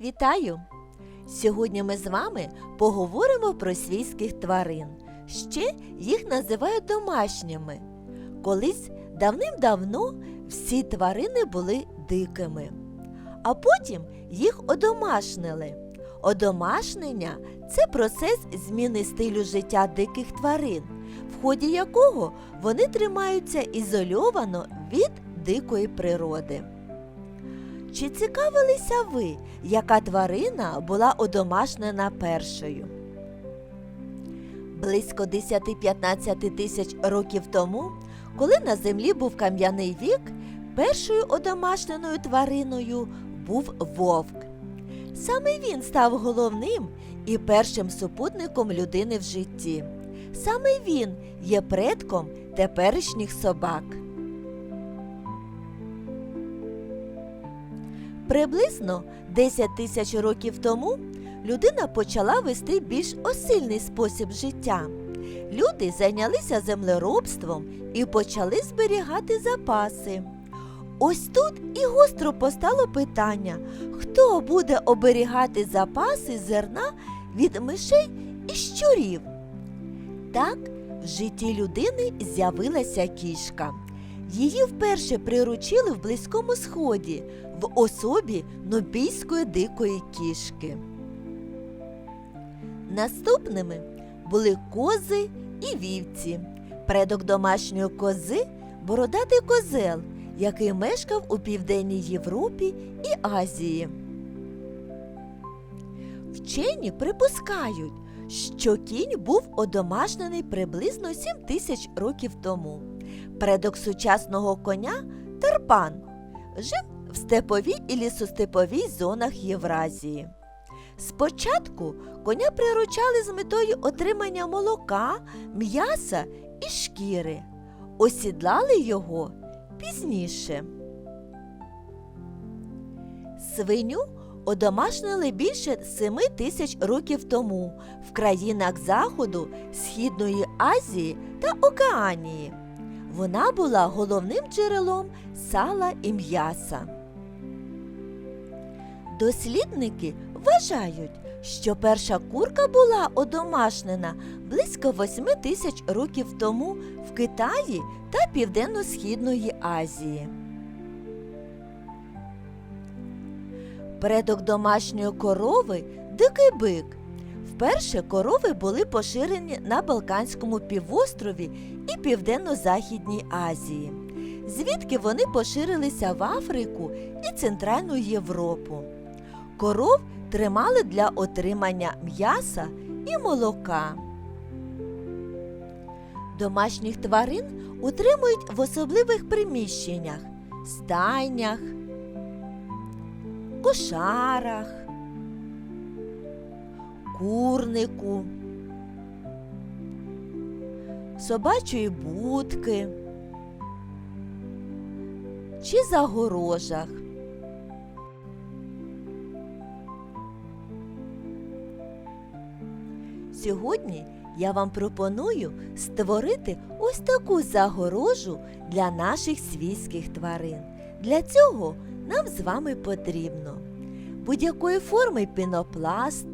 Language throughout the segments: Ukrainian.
Вітаю! Сьогодні ми з вами поговоримо про свійських тварин. Ще їх називають домашніми. Колись давним-давно всі тварини були дикими, а потім їх одомашнили. Одомашнення це процес зміни стилю життя диких тварин, в ході якого вони тримаються ізольовано від дикої природи. Чи цікавилися ви, яка тварина була одомашнена першою? Близько 10-15 тисяч років тому, коли на землі був кам'яний вік, першою одомашненою твариною був вовк. Саме він став головним і першим супутником людини в житті. Саме він є предком теперішніх собак. Приблизно 10 тисяч років тому людина почала вести більш осильний спосіб життя. Люди зайнялися землеробством і почали зберігати запаси. Ось тут і гостро постало питання, хто буде оберігати запаси зерна від мишей і щурів. Так в житті людини з'явилася кішка. Її вперше приручили в Близькому Сході в особі нобійської дикої кішки. Наступними були кози і вівці. Предок домашньої кози бородатий козел, який мешкав у Південній Європі і Азії. Вчені припускають, що кінь був одомашнений приблизно 7 тисяч років тому. Предок сучасного коня Тарпан жив в степовій і лісостеповій зонах Євразії. Спочатку коня приручали з метою отримання молока, м'яса і шкіри, осідлали його пізніше. Свиню одомашнили більше 7 тисяч років тому в країнах Заходу, Східної Азії та Океанії. Вона була головним джерелом сала і м'яса. Дослідники вважають, що перша курка була одомашнена близько 8 тисяч років тому в Китаї та Південно-Східної Азії. Предок домашньої корови дикий бик. Вперше корови були поширені на Балканському півострові і Південно-Західній Азії, звідки вони поширилися в Африку і Центральну Європу. Коров тримали для отримання м'яса і молока. Домашніх тварин утримують в особливих приміщеннях, стайнях, кошарах, курнику, собачої будки чи загорожах. Сьогодні я вам пропоную створити ось таку загорожу для наших свійських тварин. Для цього нам з вами потрібно будь-якої форми пінопласт,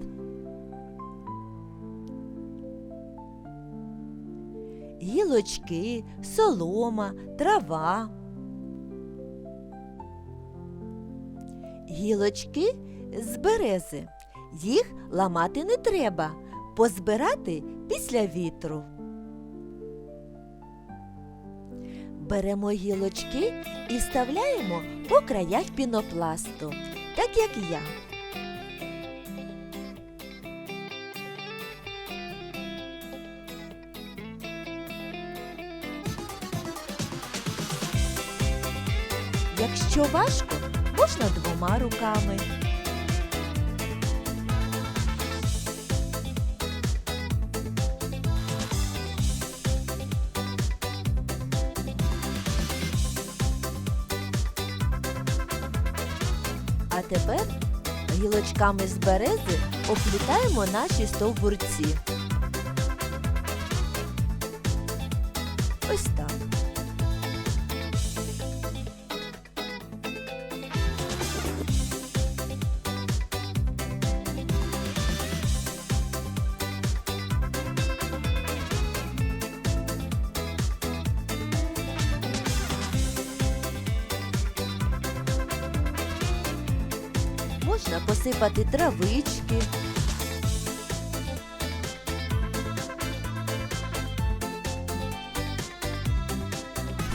гілочки, солома, трава. Гілочки з берези. Їх ламати не треба, позбирати після вітру. Беремо гілочки і вставляємо по краях пінопласту, так як я. Якщо важко, можна двома руками. А тепер гілочками з берези оплітаємо наші стовбурці. Можна посипати травички.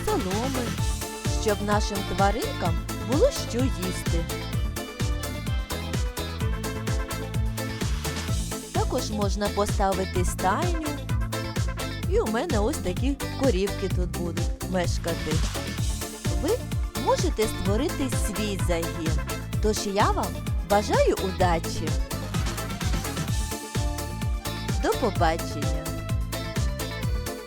Соломи, щоб нашим тваринкам було що їсти. Також можна поставити стайню. І у мене ось такі корівки тут будуть мешкати. Ви можете створити свій загін. Тож я вам бажаю удачі. До побачення!